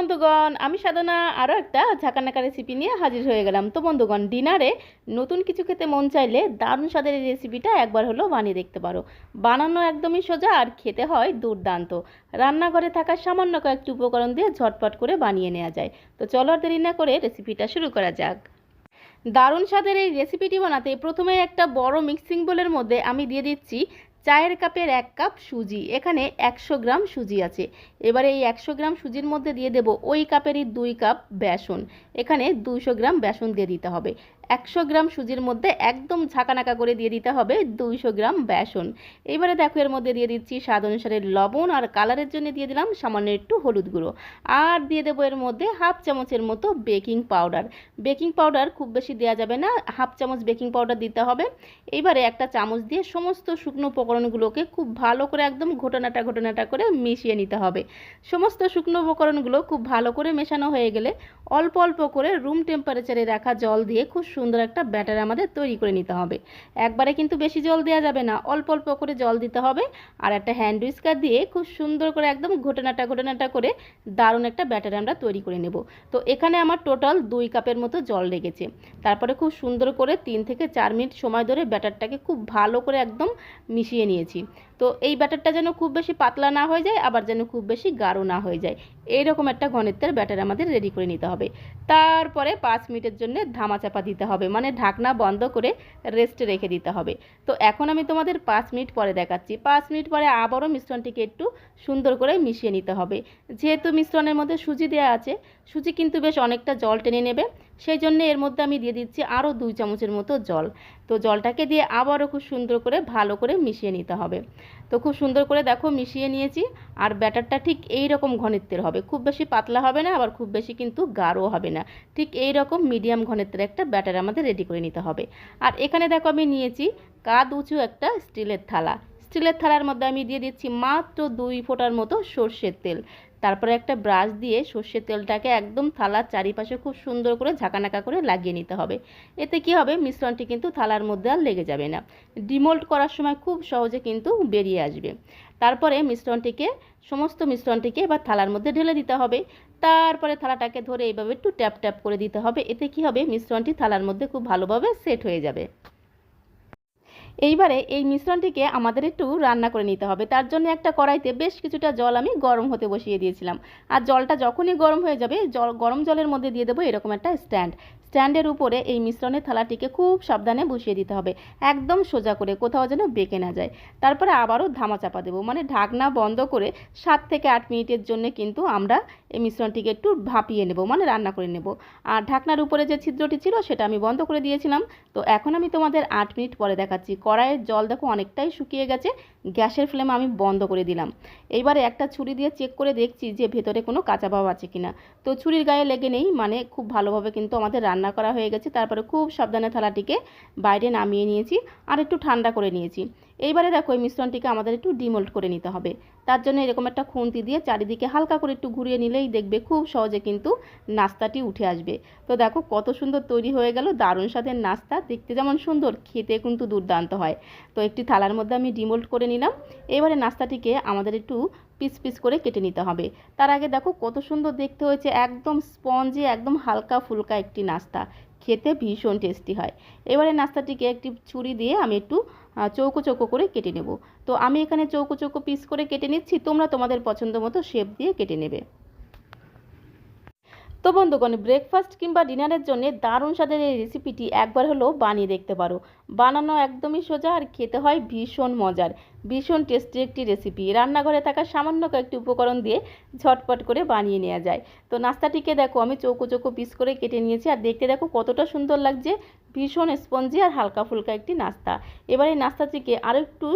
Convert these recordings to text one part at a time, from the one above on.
বন্ধুগণ, আমি সাধনা আরও একটা ঝাঁকানাকা রেসিপি নিয়ে হাজির হয়ে গেলাম। তো বন্ধুগণ ডিনারে নতুন কিছু খেতে মন চাইলে দারুণ স্বাদের এই রেসিপিটা একবার হলেও বানিয়ে দেখতে পারো। বানানো একদমই সোজা আর খেতে হয় দুর্দান্ত। রান্নাঘরে থাকা সামান্য কয়েকটি উপকরণ দিয়ে ঝটপট করে বানিয়ে নেওয়া যায়। তো চলো আর দেরি না করে রেসিপিটা শুরু করা যাক। দারুণ স্বাদের এই রেসিপিটি বানাতে প্রথমে একটা বড় মিক্সিং বোলের মধ্যে আমি দিয়ে দিচ্ছি চায়ের কাপের এক কাপ সুজি, এখানে একশো গ্রাম সুজি আছে। এবারে এই একশো গ্রাম সুজির মধ্যে দিয়ে দেব ওই কাপেরই দুই কাপ বেসন, এখানে দুশো গ্রাম বেসন দিয়ে দিতে হবে। একশো গ্রাম সুজির মধ্যে একদম ঝাঁকানাকা করে দিয়ে দিতে হবে দুইশো গ্রাম বেসন। এবারে দেখো এর মধ্যে দিয়ে দিচ্ছি স্বাদ অনুসারে লবণ আর কালারের জন্য দিয়ে দিলাম সামান্য একটু হলুদ গুঁড়ো। আর দিয়ে দেবো এর মধ্যে হাফ চামচের মতো বেকিং পাউডার। বেকিং পাউডার খুব বেশি দেওয়া যাবে না, হাফ চামচ বেকিং পাউডার দিতে হবে। এইবারে একটা চামচ দিয়ে সমস্ত শুকনো উপকরণগুলোকে খুব ভালো করে একদম ঘটনাটা ঘটনাটা করে মিশিয়ে নিতে হবে। সমস্ত শুকনো উপকরণগুলো খুব ভালো করে মেশানো হয়ে গেলে অল্প অল্প করে রুম টেম্পারেচারে রাখা জল দিয়ে খুব সুন্দর একটা ব্যাটার আমাদের তৈরি করে নিতে হবে। একবারে কিন্তু বেশি জল দেওয়া যাবে না, অল্প অল্প করে জল দিতে হবে আর একটা হ্যান্ড উইস্কার দিয়ে খুব সুন্দর করে একদম ঘটনাটা ঘটনাটা করে দারুণ একটা ব্যাটার আমরা তৈরি করে নেব। তো এখানে আমার টোটাল দুই কাপের মতো জল লেগেছে। তারপরে খুব সুন্দর করে তিন থেকে চার মিনিট সময় ধরে ব্যাটারটাকে খুব ভালো করে একদম মিশিয়ে নিয়েছি। তো এই ব্যাটারটা যেন খুব বেশি পাতলা না হয়ে যায়, আবার যেন খুব বেশি গাঢ় না হয়ে যায়। এইরকম একটা ঘনত্বের ব্যাটার আমাদের রেডি করে নিতে হবে। তারপরে পাঁচ মিনিটের জন্য ধামা চাপা দিতে হবে মানে ঢাকনা বন্ধ করে রেস্টে রেখে দিতে হবে। তো এখন আমি তোমাদের পাঁচ মিনিট পরে দেখাচ্ছি। পাঁচ মিনিট পরে আবারও মিশ্রণটিকে একটু সুন্দর করে মিশিয়ে নিতে হবে। যেহেতু মিশ্রণের মধ্যে সুজি দেওয়া আছে, সুজি কিন্তু বেশ অনেকটা জল টেনে নেবে। সেই জন্য এর মধ্যে আমি দিয়ে দিচ্ছি আরও দুই চামচের মতো জল। তো জলটাকে দিয়ে আবারও খুব সুন্দর করে ভালো করে মিশিয়ে নিতে হবে। তো খুব সুন্দর করে দেখো মিশিয়ে নিয়েছি আর ব্যাটারটা ঠিক এই রকম ঘনত্বের হবে। খুব বেশি পাতলা হবে না, আবার খুব বেশি কিন্তু গাঢ় হবে না। ঠিক এই রকম মিডিয়াম ঘনত্বের একটা ব্যাটার আমাদের রেডি করে নিতে হবে। আর এখানে দেখো আমি নিয়েছি কাদ উঁচু একটা স্টিলের থালা। স্টিলের থালার মধ্যে আমি দিয়ে দিচ্ছি মাত্র দুই ফোঁটার মতো সর্ষের তেল। তারপরে একটা ব্রাশ দিয়ে সর্ষের তেলটাকে একদম থালার চারিপাশে খুব সুন্দর করে ঝাঁকানাকা করে লাগিয়ে নিতে হবে। এতে কি হবে? মিশ্রণটি কিন্তু থালার মধ্যে আর লেগে যাবে না। ডিমোল্ড করার সময় খুব সহজে কিন্তু বেরিয়ে আসবে। তারপরে মিশ্রণটিকে, সমস্ত মিশ্রণটিকে এবার থালার মধ্যে ঢেলে দিতে হবে। তারপরে থালাটাকে ধরে এইভাবে একটু ট্যাপ ট্যাপ করে দিতে হবে। এতে কি হবে? মিশ্রণটি থালার মধ্যে খুব ভালোভাবে সেট হয়ে যাবে। এইবারে এই মিশ্রণটিকে আমাদের একটু রান্না করে নিতে হবে। তার জন্য একটা কড়াইতে বেশ কিছুটা জল আমি গরম হতে বসিয়ে দিয়েছিলাম। আর জলটা যখনই গরম হয়ে যাবে, জল, গরম জলের মধ্যে দিয়ে দেবো এরকম একটা স্ট্যান্ড। স্ট্যান্ডের উপরে এই মিশ্রণের থালাটিকে খুব সাবধানে বসিয়ে দিতে হবে। একদম সোজা করে কোথাও যেন বেঁকে না যায়। তারপরে আবারও ধামা চাপা দেবো। মানে ঢাকনা বন্ধ করে সাত থেকে আট মিনিটের জন্য কিন্তু আমরা এই মিশ্রণটিকে একটু ভাপিয়ে নেব মানে রান্না করে নেব। আর ঢাকনার উপরে যে ছিদ্রটি ছিল সেটা আমি বন্ধ করে দিয়েছিলাম। তো এখন আমি তোমাদের আট মিনিট পরে দেখাচ্ছি। কড়াইয়ের জল দেখো অনেকটাই শুকিয়ে গেছে। গ্যাসের ফ্লেম আমি বন্ধ করে দিলাম। এইবারে একটা ছুরি দিয়ে চেক করে দেখছি যে ভেতরে কোনো কাঁচা ভাব আছে কিনা। তো ছুরির গায়ে লেগে নেই মানে খুব ভালোভাবে কিন্তু আমাদের রান্না করা হয়ে গেছে। তারপরে খুব সাবধানে থালাটিকে বাইরে নামিয়ে নিয়েছি আর একটু ঠান্ডা করে নিয়েছি। এইবারে দেখো এই মিশ্রণটিকে আমাদের একটু ডিমোল্ট করে নিতে হবে। তার জন্য এরকম একটা খুন্তি দিয়ে চারিদিকে হালকা করে একটু ঘুরিয়ে নিলেই দেখবে খুব সহজে কিন্তু নাস্তাটি উঠে আসবে। তো দেখো কত সুন্দর তৈরি হয়ে গেল, দারুণ স্বাদের নাস্তা। দেখতে যেমন সুন্দর, খেতে কিন্তু দুর্দান্ত হয়। তো একটি থালার মধ্যে আমি ডিমোল্ট করে নিলাম। এবারে নাস্তাটিকে আমাদের একটু পিস পিস করে কেটে নিতে হবে। তার আগে দেখো কত সুন্দর দেখতে হয়েছে, একদম স্পঞ্জে, একদম হালকা ফুলকা একটি নাস্তা। খেতে ভীষণ টেস্টি হয়। এবারে নাস্তাটিকে একটি ছুরি দিয়ে আমি একটু চৌকো চৌকো করে কেটে নেব। তো আমি এখানে চৌকো চৌকো পিস করে কেটে নিচ্ছি, তোমরা তোমাদের পছন্দ মতো শেপ দিয়ে কেটে নেবে। তো বন্ধুগণ ব্রেকফাস্ট কিংবা ডিনারের জন্য দারুণ স্বাদের এই রেসিপিটি একবার হলেও বানিয়ে দেখতে পারো। বানানো একদমই সোজা আর খেতে হয় ভীষণ মজার। ভীষণ টেস্টি একটি রেসিপি রান্নাঘরে থাকা সামান্য কয়েকটি উপকরণ দিয়ে ঝটপট করে বানিয়ে নেওয়া যায়। তো নাস্তাটিকে দেখো, আমি চৌকো চৌকো পিস করে কেটে নিয়েছি আর দেখতে দেখো কতটা সুন্দর লাগছে। ভীষণ স্পঞ্জি আর হালকা ফুলকা একটি নাস্তা। এবার এই নাস্তাটিকে আরও একটু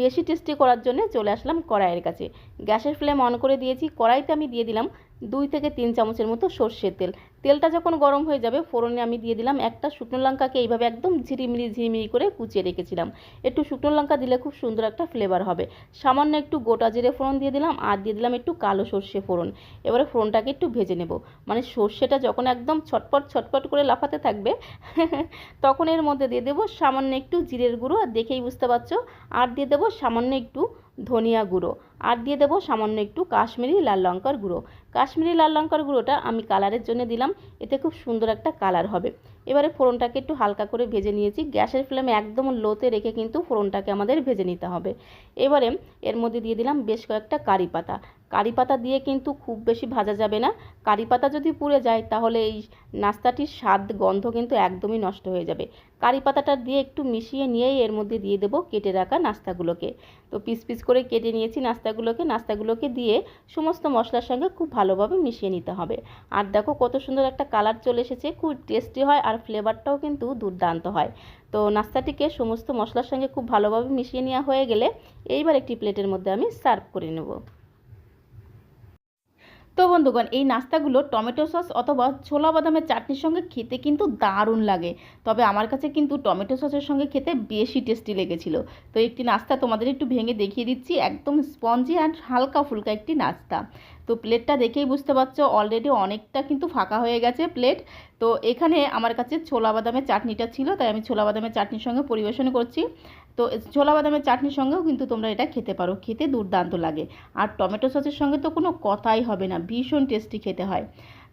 বেশি টেস্টি করার জন্য চলে আসলাম কড়াইয়ের কাছে। গ্যাসের ফ্লেম অন করে দিয়েছি। কড়াইতে আমি দিয়ে দিলাম দুই থেকে তিন চামচের মতো সর্ষের তেল। তেলটা যখন গরম হয়ে যাবে, ফোড়নে আমি দিয়ে দিলাম একটা শুকনো লঙ্কাকে এইভাবে একদম ঝিরিমিরি ঝিরিমিরি করে কুচিয়ে রেখেছিলাম। একটু শুকনো লঙ্কা দিলে খুব সুন্দর একটা ফ্লেভার হবে। সামান্য একটু গোটা জিরে ফোড়ন দিয়ে দিলাম, আর দিয়ে দিলাম একটু কালো সর্ষে ফোড়ন। এবারে ফোড়নটাকে একটু ভেজে নেব। মানে সর্ষেটা যখন একদম ছটপট ছটপট করে লাফাতে থাকবে, তখন এর মধ্যে দিয়ে দেবো সামান্য একটু জিরের গুঁড়ো। আর দেখেই বুঝতে পারছ, আর দিয়ে দেবো সামান্য একটু ধনিয়া গুঁড়ো। আর দিয়ে দেবো সামান্য একটু কাশ্মীরি লাল লঙ্কার গুঁড়ো। কাশ্মীরি লাল লঙ্কার গুঁড়োটা আমি কালারের জন্য দিলাম। এতে খুব সুন্দর একটা কালার হবে। এবারে ফোড়নটাকে একটু হালকা করে ভেজে নিয়েছি। গ্যাসের ফ্লেমে একদম লোতে রেখে কিন্তু ফোড়নটাকে আমাদের ভেজে নিতে হবে। এবারে এর মধ্যে দিয়ে দিলাম বেশ কয়েকটা কারি পাতা। কারি পাতা দিয়ে কিন্তু খুব বেশি ভাজা যাবে না। কারি পাতা যদি পুড়ে যায়, তাহলে এই নাস্তাটির স্বাদ, গন্ধ কিন্তু একদমই নষ্ট হয়ে যাবে। কারি পাতাটা দিয়ে একটু মিশিয়ে নিয়েই এর মধ্যে দিয়ে দেবো কেটে রাখা নাস্তাগুলোকে। তো পিস পিস করে কেটে নিয়েছি নাস্তাগুলোকে। নাস্তাগুলোকে দিয়ে সমস্ত মশলার সঙ্গে খুব ভালোভাবে মিশিয়ে নিতে হবে। আর দেখো কত সুন্দর একটা কালার চলে এসেছে, খুব টেস্টি হয় আর ফ্লেভারটাও কিন্তু দুর্দান্ত হয়। তো নাস্তাটিকে সমস্ত মশলার সঙ্গে খুব ভালোভাবে মিশিয়ে নেওয়া হয়ে গেলে এইবার একটি প্লেটের মধ্যে আমি সার্ভ করে নেব। তো বন্ধুগণ, এই নাস্তাগুলো টমেটো সস অথবা ছোলা বাদামের চাটনির সঙ্গে খেতে কিন্তু দারুণ লাগে। তবে আমার কাছে কিন্তু টমেটো সসের সঙ্গে খেতে বেশি টেস্টি লেগেছিল। তো একটি নাস্তা তোমাদের একটু ভেঙে দেখিয়ে দিচ্ছি, একদম স্পঞ্জি অ্যান্ড হালকা ফুলকা একটি নাস্তা। তো প্লেটটা দেখেই বুঝতে পারছ অলরেডি অনেকটা কিন্তু ফাঁকা হয়ে গেছে প্লেট। তো এখানে আমার কাছে ছোলা বাদামের চাটনিটা ছিল, তাই আমি ছোলা বাদামের চাটনির সঙ্গে পরিবেশন করছি। তো ছোলা বাদামের চাটনির সঙ্গেও কিন্তু তোমরা এটা খেতে পারো। খেতে দুর্দান্ত লাগে। আর টমেটো সসের সঙ্গে তো কোনো কথাই হবে না, ভীষণ টেস্টি খেতে হয়।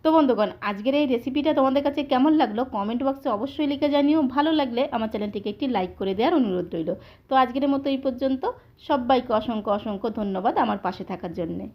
তো বন্ধুগণ, আজকের এই রেসিপিটা তোমাদের কাছে কেমন লাগল? কমেন্ট বক্সে অবশ্যই লিখে জানিও। ভালো লাগলে আমার চ্যানেলটিকে একটি লাইক করে দেওয়ার অনুরোধ রইল। তো আজকের মতো এই পর্যন্ত। সবাইকে অসংখ্য অসংখ্য ধন্যবাদ আমার পাশে থাকার জন্যে।